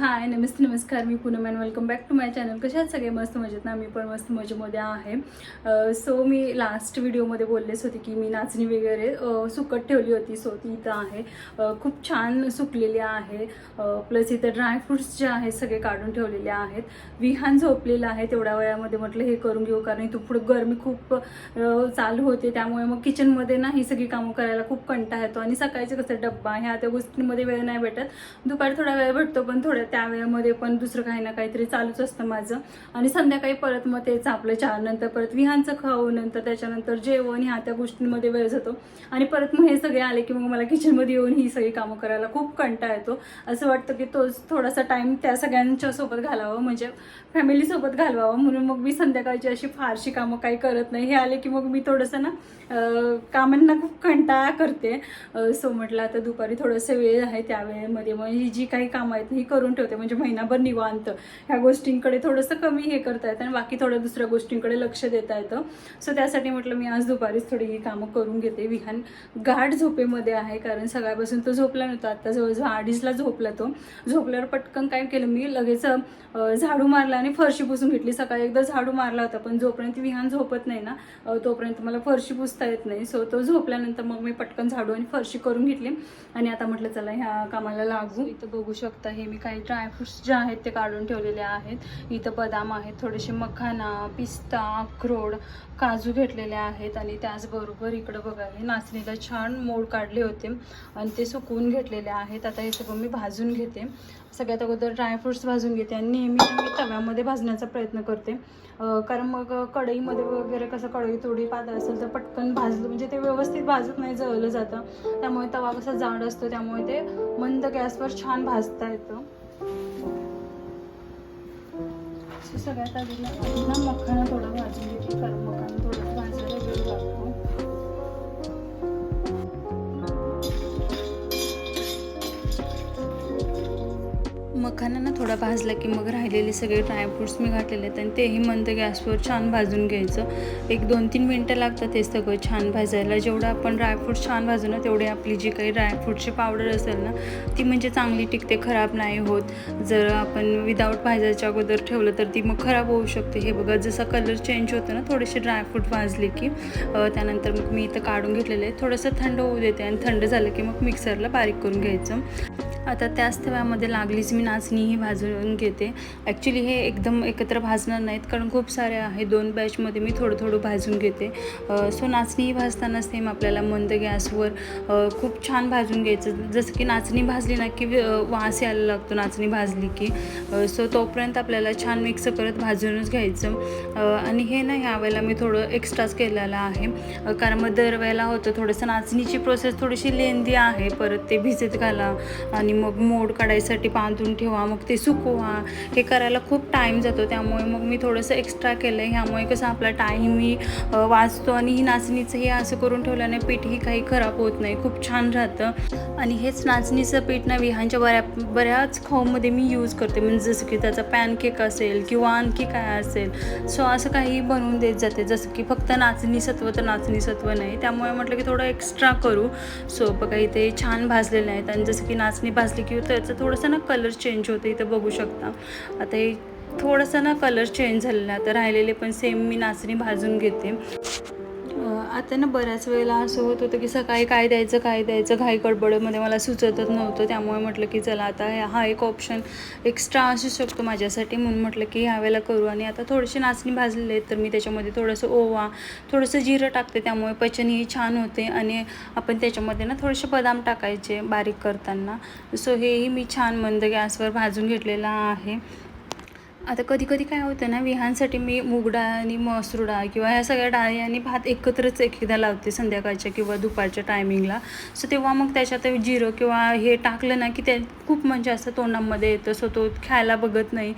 हाय नमस्ते नमस्कार. मी Poonam and welcome back to my channel कशा आहेत सगळे? मस्त मजेत ना? मी पण मस्त मजेमध्ये आहे. सो मी लास्ट व्हिडिओमध्ये बोललेच होते की मी नाचणी वगैरे सुकट सुकत ठेवली होती. सो ती इथं आहे. खूप छान सुकलेली आहे. प्लस इथं ड्रायफ्रुट्स जे आहेत सगळे काढून ठेवलेले आहेत. विहान झोपलेलं आहे तेवढ्या वेळामध्ये म्हटलं हे करून घेऊ कारण इथून पुढे गरमी खूप चालू होते. त्यामुळे मग किचनमध्ये ना ही सगळी कामं करायला खूप कंटाळा येतो. आणि सकाळचे कसं डब्बा ह्या त्या गोष्टींमध्ये वेळ नाही भेटत. दुपारी थोडा वेळ भेटतो पण थोड्या त्या वेळेमध्ये पण दुसरं काही ना काहीतरी चालूच असतं माझं. आणि संध्याकाळी परत मग तेच आपलं चहा नंतर परत विहांचं खाऊ नंतर त्याच्यानंतर जेवण ह्या त्या गोष्टींमध्ये वेळ जातो. आणि परत मग हे सगळे आले की मग मला किचनमध्ये येऊन ही सगळी कामं करायला खूप कंटाळा येतो. असं वाटतं की तोच थोडासा टाईम त्या सगळ्यांच्या सोबत घालावं म्हणजे फॅमिलीसोबत घालवावं. म्हणून मग मी संध्याकाळची अशी फारशी कामं काही करत नाही. हे आले की मग मी थोडंसं ना कामांना खूप कंटाळा करते. सो म्हटलं आता दुपारी थोडंसं वेळ आहे त्या वेळेमध्ये. मग ही जी काही कामं आहेत ही करून ठेवते म्हणजे महिनाभर निवांत. ह्या गोष्टींकडे थोडंसं कमी हे करता येतं आणि बाकी थोड्या दुसऱ्या गोष्टींकडे लक्ष देता येतं. सो त्यासाठी म्हटलं मी आज दुपारीच थोडी ही कामं करून घेते. विहान गाढ झोपेमध्ये आहे कारण सकाळपासून तो झोपला नव्हता. आता जवळजवळ अडीचला झोपला तो. झोपल्यावर पटकन काय केलं मी लगेच झाडू मारला आणि फरशी पुसून घेतली. सकाळी एकदा झाडू मारला होता पण जोपर्यंत विहान झोपत नाही ना तोपर्यंत मला फरशी पुसता येत नाही. सो तो झोपल्यानंतर मग मी पटकन झाडू आणि फरशी करून घेतली. आणि आता म्हटलं चला ह्या कामाला लागू. इथं बघू शकता हे मी काही ड्रायफ्रुट्स जे आहेत ते काढून ठेवलेले आहेत. इथं बदाम आहेत थोडेसे मखाना पिस्ता अक्रोड काजू घेतलेले आहेत आणि त्याचबरोबर इकडं बघा हे नाचणीला छान मोड काढले होते आणि ते सुकवून घेतलेले आहेत. आता हे सगळं मी भाजून घेते. सगळ्यात अगोदर ड्रायफ्रुट्स भाजून घेते आणि नेहमी मी तव्यामध्ये भाजण्याचा प्रयत्न करते. कारण मग कढईमध्ये वगैरे कसं कढई थोडी पातळ असेल तर पटकन भाजलं म्हणजे ते व्यवस्थित भाजत नाही जळलं जातं. त्यामुळे तवा कसा जाड असतो त्यामुळे ते मंद गॅसवर छान भाजता येतं. सगळ्यात आधी ना मखाना थोडा भाजून घेते कारण मखाना थोडं भाजायला वेळ लागतो. मखाना ना थोडा भाजला की मग राहिलेले सगळे ड्रायफ्रुट्स मी घातलेले आहेत आणि तेही मंद गॅसवर छान भाजून घ्यायचं. एक दोन तीन मिनटं लागतात हे सगळं छान भाजायला. जेवढं आपण ड्रायफ्रुट्स छान भाजू ना तेवढी आपली जी काही ड्रायफ्रुटची पावडर असेल ना ती म्हणजे चांगली टिकते खराब नाही होत. जर आपण विदाऊट भाजायच्या अगोदर ठेवलं तर ती मग खराब होऊ शकते. हे बघा जसा कलर चेंज होतो ना थोडेसे ड्रायफ्रूट भाजले की त्यानंतर मग मी इथं काढून घेतलेलं आहे. थोडंसं थंड होऊ देते आणि थंड झालं की मग मिक्सरला बारीक करून घ्यायचं. आता त्याच थव्यामध्ये लागलीच मी ना नाचणीही भाजून घेते. ॲक्च्युली हे एकदम एकत्र भाजणार नाहीत कारण खूप सारे आहे. दोन बॅचमध्ये मी थोडं थोडं भाजून घेते. सो नाचणीही भाजताना सेम आपल्याला मंद गॅसवर खूप छान भाजून घ्यायचं. जसं की नाचणी भाजली ना की वास यायला लागतो नाचणी भाजली की. सो तोपर्यंत आपल्याला छान मिक्स करत भाजूनच घ्यायचं. आणि हे ना ह्यावेळेला मी थोडं एक्स्ट्राच केलेलं आहे. कारण मग दरवेळेला होतं थोडंसं नाचणीची प्रोसेस थोडीशी लेंदी आहे. परत ते भिजत घाला आणि मग मोड काढायसाठी बांधून ठेवा. मग ते सुकवा. हे करायला खूप टाईम जातो. त्यामुळे मग मी थोडंसं एक्स्ट्रा केलं आहे ह्यामुळे कसं आपला टाईमही वाचतो आणि ही नाचणीचं हे असं करून ठेवल्याने पीठही काही खराब होत नाही. खूप छान राहतं. आणि हेच नाचणीचं पीठ ना विहांच्या बऱ्या बऱ्याच खाऊमध्ये मी यूज करते. म्हणजे जसं की त्याचा पॅनकेक असेल किंवा आणखी काय असेल. सो असं काही बनवून देत जाते. जसं की फक्त नाचणी सत्व तर नाचणी सत्व नाही. त्यामुळे म्हटलं की थोडं एक्स्ट्रा करू. सो बघा इथे छान भाजलेले आहेत. आणि जसं की नाचणी भाजली की त्याचं थोडंसं ना कलर चेंज चेंज होतं इथं बघू शकता. आता हे थोडंसं ना कलर चेंज झालेला आता राहिलेले पण सेम मी नाचणी भाजून घेते. आता ना बऱ्याच वेळेला असं होत होतं की सकाळी काय द्यायचं काय द्यायचं घाई गडबडमध्ये मला सुचतच नव्हतं. त्यामुळे म्हटलं की चला आता हा एक ऑप्शन एक्स्ट्रा असू शकतो माझ्यासाठी म्हणून म्हटलं की ह्या वेळेला करू. आणि आता थोडीशी नाचणी भाजलेले आहेत तर मी त्याच्यामध्ये थोडंसं ओवा थोडंसं जिरं टाकते. त्यामुळे पचनही छान होते. आणि आपण त्याच्यामध्ये ना थोडेसे बदाम टाकायचे बारीक करताना. सो हेही मी छान मंद गॅसवर भाजून घेतलेलं आहे. आता कधी कधी काय होतं ना विहांसाठी मी मूग डाळ आणि मसूर डाळ किंवा ह्या सगळ्या डाळी आणि भात एकत्रच एकदा लावते संध्याकाळच्या किंवा दुपारच्या टायमिंगला. सो तेव्हा मग त्याच्यात जिरं किंवा हे टाकलं ना की ते खूप म्हणजे असं तोंडामध्ये येतं. सो तो खायला बघत नाही.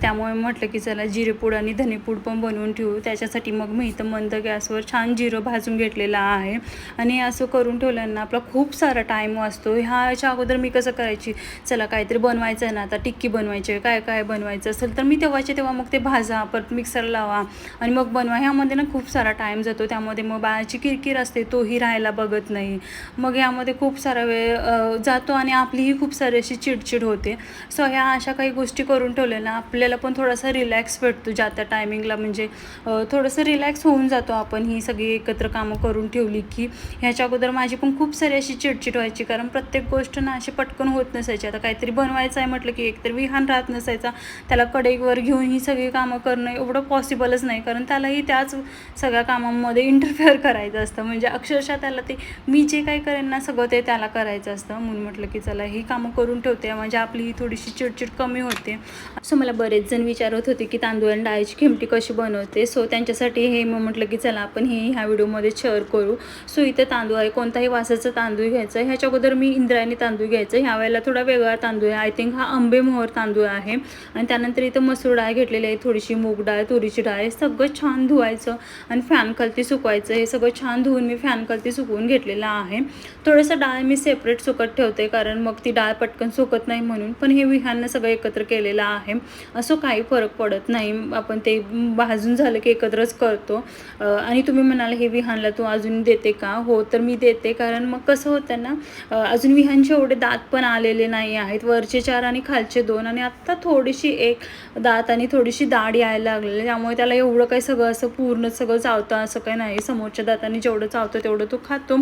त्यामुळे म्हटलं की चला जिरेपूड आणि धनेपूड पण बनवून ठेवू. त्याच्यासाठी मग मी इथं मंद गॅसवर छान जिरं भाजून घेतलेलं आहे. आणि असं करून ठेवल्यानं आपला खूप सारा टाईम वाचतो. ह्याच्या अगोदर मी कसं करायची? चला काहीतरी बनवायचं आहे ना आता टिक्की बनवायची आहे काय काय बनवायचं असेल तर मी तेव्हाचे तेव्हा मग ते भाजा परत मिक्सर लावा आणि मग बनवा. ह्यामध्ये ना खूप सारा टाईम जातो. त्यामध्ये मग बाळाची किरकिर असते तोही राहायला बघत नाही. मग यामध्ये खूप सारा वेळ जातो आणि आपलीही खूप सारी अशी चिडचिड होते. सो ह्या अशा काही गोष्टी करून ठेवल्या ना आपल्याला पण थोडासा रिलॅक्स भेटतो ज्या त्या टायमिंगला म्हणजे थोडंसं रिलॅक्स होऊन जातो आपण ही सगळी एकत्र कामं करून ठेवली की. ह्याच्या अगोदर माझी पण खूप सारी अशी चिडचिड व्हायची. कारण प्रत्येक गोष्ट ना अशी पटकन होत नसायची. आता काहीतरी बनवायचं आहे म्हटलं की एकतर विहान राहत नसायचा. त्याला वर घेऊन ही सगळी कामं करणं एवढं पॉसिबलच नाही. कारण त्यालाही त्याच सगळ्या कामांमध्ये इंटरफेअर करायचं असतं. म्हणजे अक्षरशः त्याला ते मी जे काही करेन ना सगळं ते त्याला करायचं असतं. म्हणून म्हटलं की चला ही कामं करून ठेवते. म्हणजे आपली ही थोडीशी चिडचिड कमी होते. सो मला बरेच जण विचारत होते की तांदूळ आणि डाळीची खिमटी कशी बनवते. सो त्यांच्यासाठी हे मग म्हटलं की चला आपण हे ह्या व्हिडिओमध्ये शेअर करू. सो इथे तांदूळ आहे. कोणताही वासाचा तांदूळ घ्यायचा. आहे ह्याच्या अगोदर मी इंद्रायणी तांदूळ घ्यायचं. ह्या वेळेला थोडा वेगळा तांदूळ आहे. आय थिंक हा आंबेमोहर तांदूळ आहे. आणि त्यानंतर इथं मसूर डाळ घेतलेली आहे थोडीशी मूग डाळ तुरीची डाळ हे सगळं छान धुवायचं आणि फॅनखालती सुकवायचं. हे सगळं छान धुवून मी फॅनखालती सुकवून घेतलेलं आहे. थोडंसं डाळ मी सेपरेट सुकत ठेवते कारण मग ती डाळ पटकन सुकत नाही म्हणून पण हे विहानं सगळं एकत्र केलेलं आहे. असं काही फरक पडत नाही. आपण ते भाजून झालं की एकत्रच करतो. आणि तुम्ही म्हणाल हे विहानला तू अजून देते का? हो तर मी देते कारण मग कसं होतं ना अजून विहानचे एवढे दात पण आलेले नाही आहेत. वरचे चार आणि खालचे दोन आणि आत्ता थोडीशी एक दात आणि थोडीशी दाढ यायला लागलेली त्यामुळे त्याला एवढं काही सगळं असं पूर्ण सगळं चावतं असं काही नाही. समोरच्या दाताने जेवढं चावतं तेवढं तो खातो.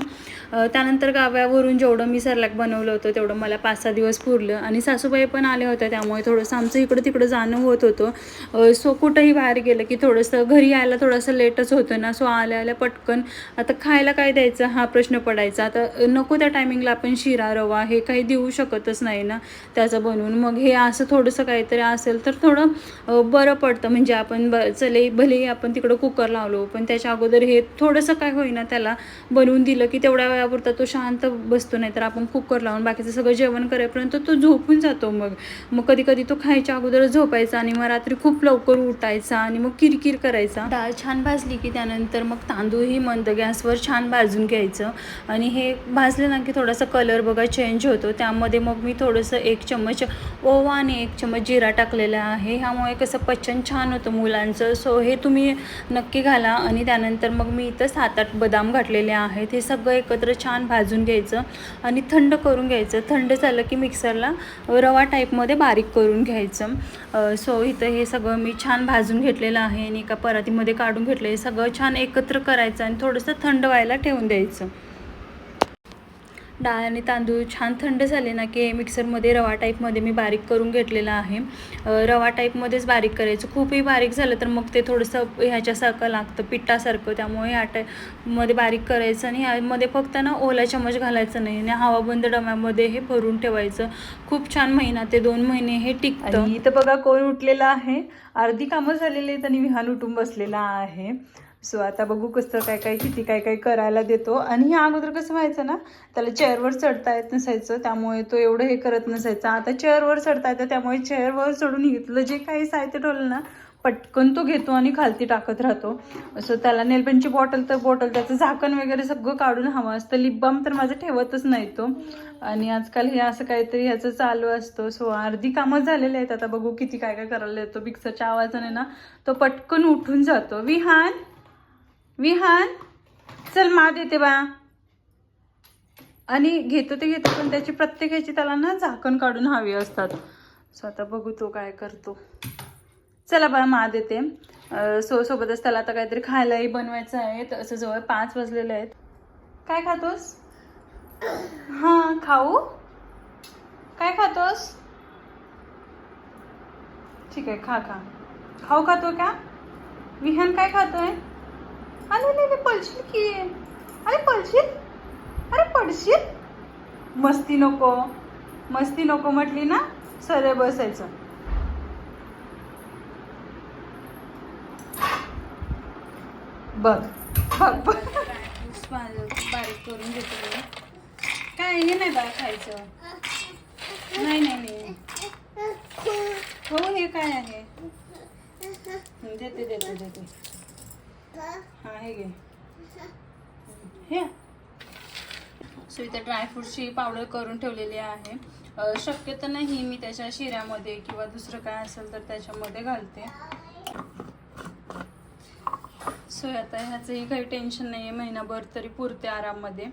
त्यानंतर गाव्यावरून जेवढं मी सरलॅक बनवलं होतं तेवढं मला पाच सहा दिवस पुरलं. आणि सासूबाई पण आल्या होत्या त्यामुळे थोडंसं आमचं इकडं तिकडं जाणं होत होतं. सो कुठंही बाहेर गेलं की थोडंसं घरी यायला थोडंसं लेटच होतं ना सो आल्या आल्या पटकन आता खायला काय द्यायचं हा प्रश्न पडायचा. आता नको त्या टायमिंगला आपण शिरा रवा हे काही देऊ शकतच नाही ना त्याचं बनवून. मग हे असं थोडंसं काहीतरी असेल तर थोडं थोडं बरं पडतं. म्हणजे आपण ब चले भलेही आपण तिकडं कुकर लावलो पण त्याच्या अगोदर हे थोडंसं काय होईना त्याला बनवून दिलं की तेवढ्या वेळापुरता तो शांत बसतो नाही तर आपण कुकर लावून बाकीचं सगळं जेवण करेपर्यंत तो झोपून जातो मग. मग कधी कधी तो खायच्या अगोदर झोपायचा आणि मग रात्री खूप लवकर उठायचा आणि मग किरकिर करायचा. डाळ छान भाजली की त्यानंतर मग तांदूळही मंद गॅसवर छान भाजून घ्यायचं. आणि हे भाजले ना की थोडासा कलर बघा चेंज होतो. त्यामध्ये मग मी थोडंसं एक चम्मच ओवा आणि एक चम्मच जिरा टाकलेला आहे. ह्यामुळे कसं पचन छान होतं मुलांचं. सो हे तुम्ही नक्की घाला. आणि त्यानंतर मग मी इथं सात आठ बदाम घातलेले आहेत. हे सगळं एकत्र छान भाजून घ्यायचं आणि थंड करून घ्यायचं. थंड झालं की मिक्सरला रवा टाईपमध्ये बारीक करून घ्यायचं. सो इथं हे सगळं मी छान भाजून घेतलेलं आहे आणि एका परातीमध्ये काढून घेतलं. हे सगळं छान एकत्र करायचं आणि थोडंसं थंड व्हायला ठेवून द्यायचं. डाळ आणि तांदूळ छान थंड झाले ना की मिक्सरमध्ये रवा टाईपमध्ये मी बारीक करून घेतलेला आहे. रवा टाईपमध्येच बारीक करायचं. खूपही बारीक झालं तर मग ते थोडंसं ह्याच्यासारखं लागतं पिठासारखं. त्यामुळे ह्या टाईपमध्ये बारीक करायचं आणि ह्यामध्ये फक्त ना ओला चमच घालायचं नाही आणि हवाबंद डब्यामध्ये हे भरून ठेवायचं. खूप छान महिना ते दोन महिने हे टिकतं. इथं बघा कोण उठलेला आहे. अर्धी कामं झालेली आहेत आणि विहान उठून बसलेला आहे. सो आता बघू कसं काय काय किती काय काय करायला देतो. आणि ह्या अगोदर कसं व्हायचं ना त्याला चेअरवर चढता येत नसायचं त्यामुळे तो एवढं हे करत नसायचा. आता चेअरवर चढता येतं त्यामुळे चेअरवर चढून घेतलं जे काही साहित्य ठेवलं ना पटकन तो घेतो आणि खालती टाकत राहतो. सो त्याला नेलपेनची बॉटल तर बॉटल त्याचं झाकण वगैरे सगळं काढून हवं असतं. लिप बाम तर माझं ठेवतच नाही तो. आणि आजकाल हे असं काहीतरी ह्याचं चालू असतं. सो अर्धी कामं झालेली आहेत. आता बघू किती काय काय करायला येतो मिक्सरच्या आवाजाने ना तो पटकन उठून जातो. विहान विहान चल मा देते बा. आणि घेतो ते घेतो पण त्याची प्रत्येकाची त्याला ना झाकण काढून हवी असतात. सो आता बघू तो काय करतो. चला बा मा देते. सो सोबतच त्याला आता काहीतरी खायलाही बनवायचं आहे. तर असं जवळ पाच वाजलेले आहेत. काय खातोस? हां खाऊ? काय खातोस? ठीक आहे खा खा. खाऊ खातो का? विहान काय खातोय? अरे अरे पडशील की. अरे पळशील? अरे पडशील? मस्ती नको. मस्ती नको म्हटली ना सरळ बसायचं. बघ बघ बघ. बारीक करून घेतो काय हे नाही बा खायचं. नाही नाही नाही. हो हे काय आहे? देते देते देते. हा हे घे. हे. सो इथे ड्रायफ्रूटची पावडर करून ठेवलेली आहे. शक्यतो नाही मी त्याच्या शिऱ्यामध्ये किंवा दुसरं काय असेल तर त्याच्यामध्ये घालते. सो आता ह्याचंही काही टेन्शन नाही आहे महिनाभर तरी पुरते आराममध्ये.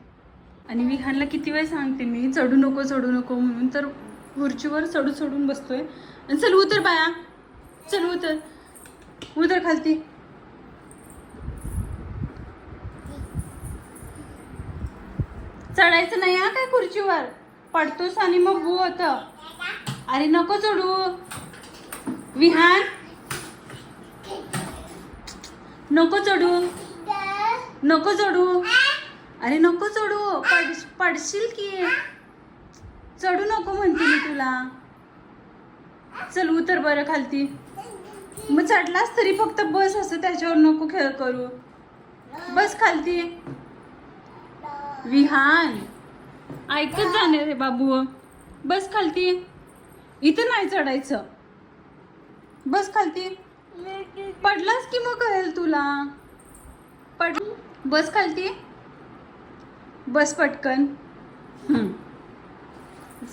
आणि विहानला किती वेळ सांगते मी? चढू नको चढू नको म्हणून तर खुर्चीवर चढू चढून बसतोय. आणि चल उतर बाया. चल उतर. उतर खालती. चढायचं नाही हा काय खुर्चीवर? पडतोस आणि मग भू होत. अरे नको चढू विहान? नको चढू नको चढू अरे नको चढू पड पडशील की? चढू नको म्हणते मी तुला. चल उतर बरं खालती. मग चढलास तरी फक्त बस असं त्याच्यावर नको खेळ करू. बस खालती. विहान. ऐकत जाणे रे बाबू. बस खालती. इथं नाही चढायचं. बस खालती. पडलास की मग कळेल तुला? पड बस खालती. बस पटकन.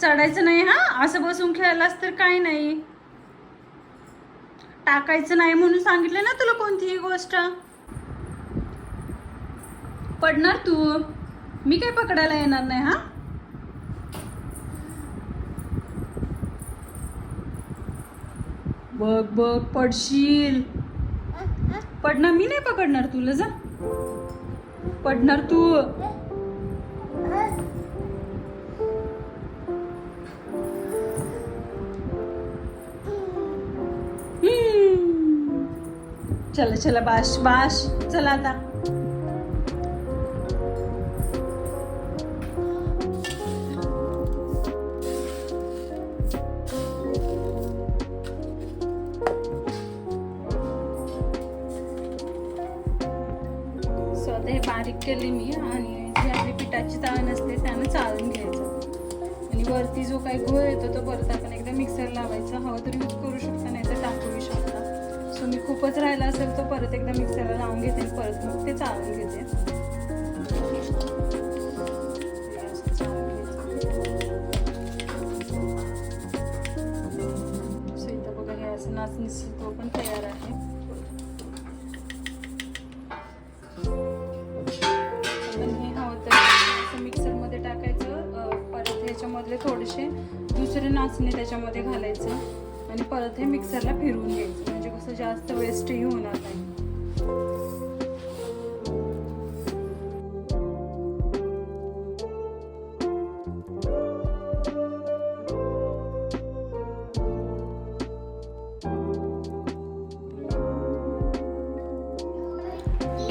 चढायचं नाही हा? असं बसून खेळलास तर काय नाही? टाकायचं नाही म्हणून सांगितलं ना तुला कोणतीही गोष्ट? पडणार तू. मी काय पकडायला येणार नाही हा? बघ बघ पडशील. पडणार मी नाही पकडणार तुला जा. पडणार तू. चला चला बाश बाश. चला आता. तुम्ही खूपच राहिला असेल तो परत एकदा मिक्सरला लावून घेते आणि परत मग ते चाळून घेते. असं चाळून असं नाचणीस तो पण तयार आहे. आपण हे हवं तर असं मिक्सरमध्ये टाकायचं परत ह्याच्यामधले थोडेसे दुसरे नाचणे त्याच्यामध्ये घालायचं आणि परत हे मिक्सरला फिरवून घ्यायचं. असं जास्त वेस्टही होणार नाही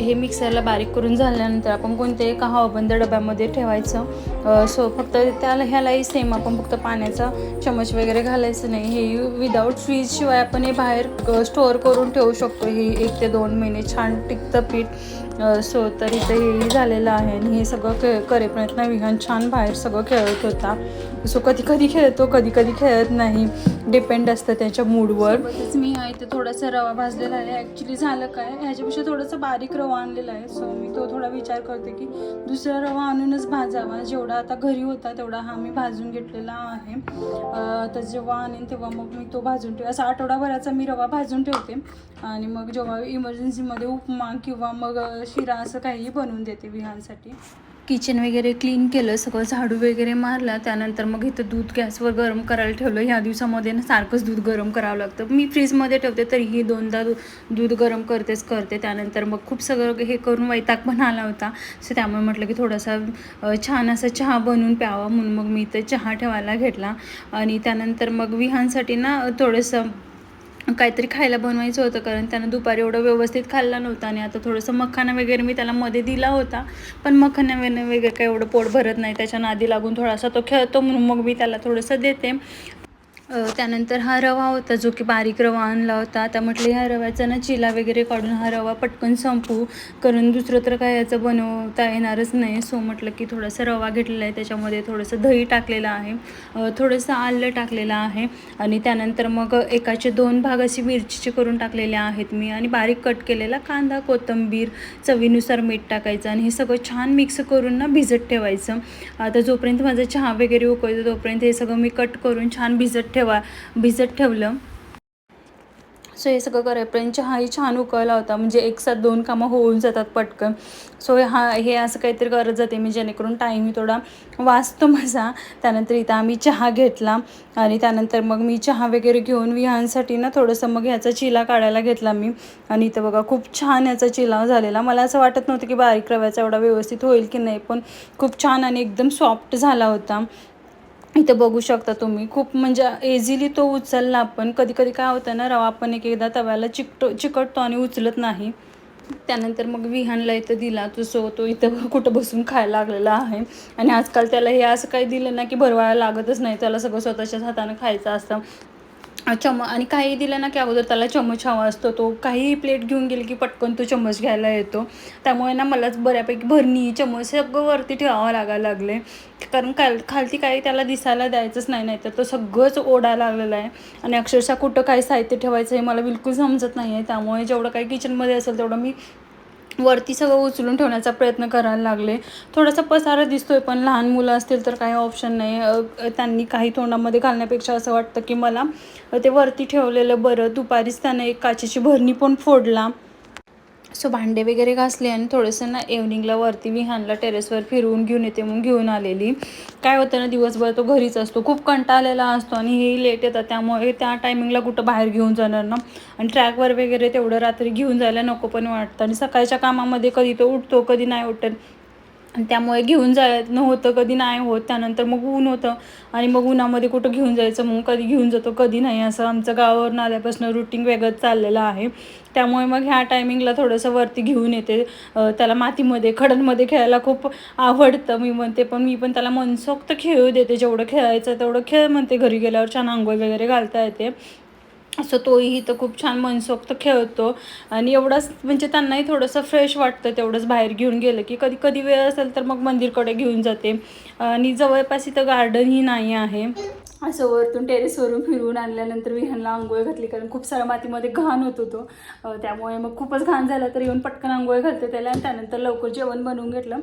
हे मिक्सरला बारीक करून झाल्यानंतर आपण कोणत्याही एका हवाबंद डब्यामध्ये ठेवायचं. सो फक्त त्याला ह्यालाही सेम आपण फक्त पाण्याचा चमच वगैरे घालायचं नाही. हे विदाऊट फ्रीजशिवाय आपण हे बाहेर स्टोअर करून ठेवू शकतो. हे एक ते दोन महिने छान टिकतं पीठ. सो तर इथं हेही झालेलं आहे. आणि हे सगळं खे करेपर्यंत विहान छान बाहेर सगळं खेळत होता. सो कधी कधी खेळतो कधी कधी खेळत नाही. डिपेंड असतं त्याच्या मूडवर मी आहे इथे थोडासा रवा भाजलेला आहे. ॲक्च्युली झालं काय ह्याच्यापेक्षा थोडासा बारीक रवा आणलेला आहे. सो मी तो थोडा विचार करते की दुसरा रवा आणूनच भाजावा. जेवढा आता घरी होता तेवढा हा मी भाजून घेतलेला आहे. तर जेव्हा आणेन तेव्हा मग मी तो भाजून ठेव असा आठवडाभराचा मी रवा भाजून ठेवते. आणि मग जेव्हा इमर्जन्सीमध्ये उपमा किंवा मग शिरा असं काहीही बनवून देते विहानसाठी किचन वगैरे क्लीन केलं सगळं झाडू वगैरे मारला त्यानंतर मग इथं दूध गॅसवर गरम करायला ठेवलं. ह्या दिवसामध्ये ना सारखंच दूध गरम करावं लागतं. मी फ्रीजमध्ये ठेवते तरीही दोनदा दूध गरम करतेच करते. त्यानंतर मग खूप सगळं हे करून वैताग पण आला होता. सो त्यामुळे म्हटलं की थोडासा छान असा चहा बनवून प्यावा म्हणून मग मी इथं चहा ठेवायला घेतला. आणि त्यानंतर मग विहानसाठी ना थोडंसं काहीतरी खायला बनवायचं होतं कारण त्यानं दुपारी एवढं व्यवस्थित खाल्ला नव्हता आणि आता थोडंसं मखाना वगैरे मी त्याला मध्ये दिला होता. पण मखाना वगैरे वगैरे काही एवढं पोट भरत नाही त्याच्या नादी लागून थोडासा तो खेळतो म्हणून मग मी त्याला थोडंसं देते. त्यानंतर हा रवा होता जो की बारीक रवा आणला होता. आता म्हटलं ह्या रव्याचा ना चिला वगैरे काढून हा रवा पटकन संपू. कारण दुसरं तर काय याचं बनवता येणारच नाही. सो म्हटलं की थोडासा रवा घेतलेला आहे. त्याच्यामध्ये थोडंसं दही टाकलेलं आहे. थोडंसं आलं टाकलेलं आहे. आणि त्यानंतर मग एकाचे दोन भाग अशी मिरचीचे करून टाकलेले आहेत मी. आणि बारीक कट केलेला कांदा कोथिंबीर चवीनुसार मीठ टाकायचं. आणि हे सगळं छान मिक्स करून ना भिजत ठेवायचं. आता जोपर्यंत माझा चहा वगैरे उकळतो तोपर्यंत हे सगळं मी कट करून छान भिजत ठेव भिजत ठेवलं. सो हे सगळं करेपर्यंत चहाही छान उकळला होता. म्हणजे एक साथ दोन कामं होऊन जातात पटकन. सो हा हे असं काहीतरी करत जाते. मी जेणेकरून टाईमही थोडा वाचतो माझा. त्यानंतर इथं आम्ही चहा घेतला. आणि त्यानंतर मग मी चहा वगैरे घेऊन विहांसाठी ना थोडंसं मग ह्याचा चिला काढायला घेतला मी. आणि इथं बघा खूप छान याचा चिला झालेला. मला असं वाटत नव्हतं की बारीक रव्याचा एवढा व्यवस्थित होईल की नाही पण खूप छान आणि एकदम सॉफ्ट झाला होता. इथं बघू शकता तुम्ही. खूप म्हणजे इझिली तो उचलला आपण. कधी कधी काय होतं ना रवा आपण एक एकदा तव्याला चिकटो चिकटतो आणि उचलत नाही. त्यानंतर मग विहानला इथं दिला तो सो तो इथं कुठं बसून खायला लागलेला आहे. आणि आजकाल त्याला हे असं काही दिलं ना की भरवायला लागतच नाही. त्याला सगळं स्वतःच्याच हातानं खायचं असतं. चम आणि काही दिलं ना की अगोदर त्याला चमच हवा असतो तो काहीही प्लेट घेऊन गेली की पटकन तो चमच घ्यायला येतो. त्यामुळे ना मलाच बऱ्यापैकी भरणी चमच सगळं वरती ठेवावं लागायला लागले कारण काल खालती काही त्याला दिसायला द्यायचंच नाही नाही तर तो सगळंच ओढायला लागलेला आहे. आणि अक्षरशः कुठं काय साहित्य ठेवायचं हे मला बिलकुल समजत नाही आहे त्यामुळे जेवढं काही किचनमध्ये असेल तेवढं मी वरती सगळं उचलून ठेवण्याचा प्रयत्न करायला लागले. थोडासा पसारा दिसतोय पण लहान मुलं असतील तर काही ऑप्शन नाही. त्यांनी काही तोंडामध्ये घालण्यापेक्षा असं वाटतं की मला ते वरती ठेवलेलं बरं. दुपारीच त्यानं एक काचेची भरणी पण फोडला. सो भांडे वगैरे घासले आणि थोडंसं ना इव्हनिंगला वरती विहानला टेरेसवर फिरवून घेऊन येते म्हणून घेऊन आलेली. काय होतं ना दिवसभर तो घरीच असतो. खूप कंटाळलेला असतो आणि हे लेट येतात. त्यामुळे त्या टायमिंगला कुठं बाहेर घेऊन जाणार ना? आणि ट्रॅकवर वगैरे तेवढं रात्री घेऊन जायला नको पण वाटतं. आणि सकाळच्या कामामध्ये कधी तो उठतो कधी नाही उठत. आणि त्यामुळे घेऊन जाय होतं कधी नाही होत. त्यानंतर मग ऊन होतं आणि मग उन्हामध्ये कुठं घेऊन जायचं? मग कधी घेऊन जातो कधी नाही. असं आमचं गावावरून आल्यापासून रुटीन वेगळंच चाललेलं आहे. त्यामुळे मग ह्या टायमिंगला थोडंसं वरती घेऊन येते. त्याला मातीमध्ये खडंमध्ये खेळायला खूप आवडतं मी म्हणते. पण मी पण त्याला मनसोक्त खेळू देते. जेवढं खेळायचं तेवढं खेळ म्हणते. घरी गेल्यावर छान आंघोळ वगैरे घालता येते. असं तोही तर खूप छान मनसोक्त खेळतो. आणि एवढंच म्हणजे त्यांनाही थोडंसं फ्रेश वाटतं तेवढंच बाहेर घेऊन गेलं की कधी कधी वेळ असेल तर मग मंदिरकडे घेऊन जाते. आणि जवळपास इथं गार्डनही नाही आहे. असं वरतून टेरेसवरून फिरून आणल्यानंतर विहानला आंघोळ घातली कारण खूप सारा मातीमध्ये घाण होत होतो. त्यामुळे मग खूपच घाण झाला तर येऊन पटकन आंघोळ घालते त्याला आणि त्यानंतर लवकर जेवण बनवून घेतलं.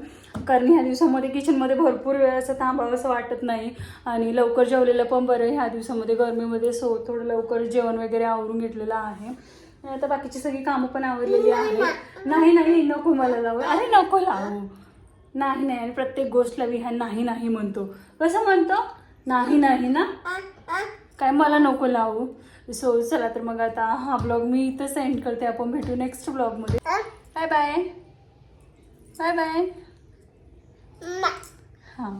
कारण ह्या दिवसामध्ये किचनमध्ये भरपूर वेळ असं थांबावं असं वाटत नाही आणि लवकर जेवलेलं पण बरं ह्या दिवसामध्ये गरमीमध्ये सो थोडं लवकर जेवण वगैरे आवरून घेतलेलं आहे. आता बाकीची सगळी कामं पण आवडलेली आहेत. नाही नाही नको मला लावू. अरे नको लावू. नाही नाही आणि प्रत्येक गोष्टला विहान नाही नाही म्हणतो. कसं म्हणतो? नाही नाही ना? काय मला नको लावू. सो चला तर मग आता हा ब्लॉग मी इथं सेंड करते. आपण भेटू नेक्स्ट ब्लॉगमध्ये बाय बाय बाय बाय हां.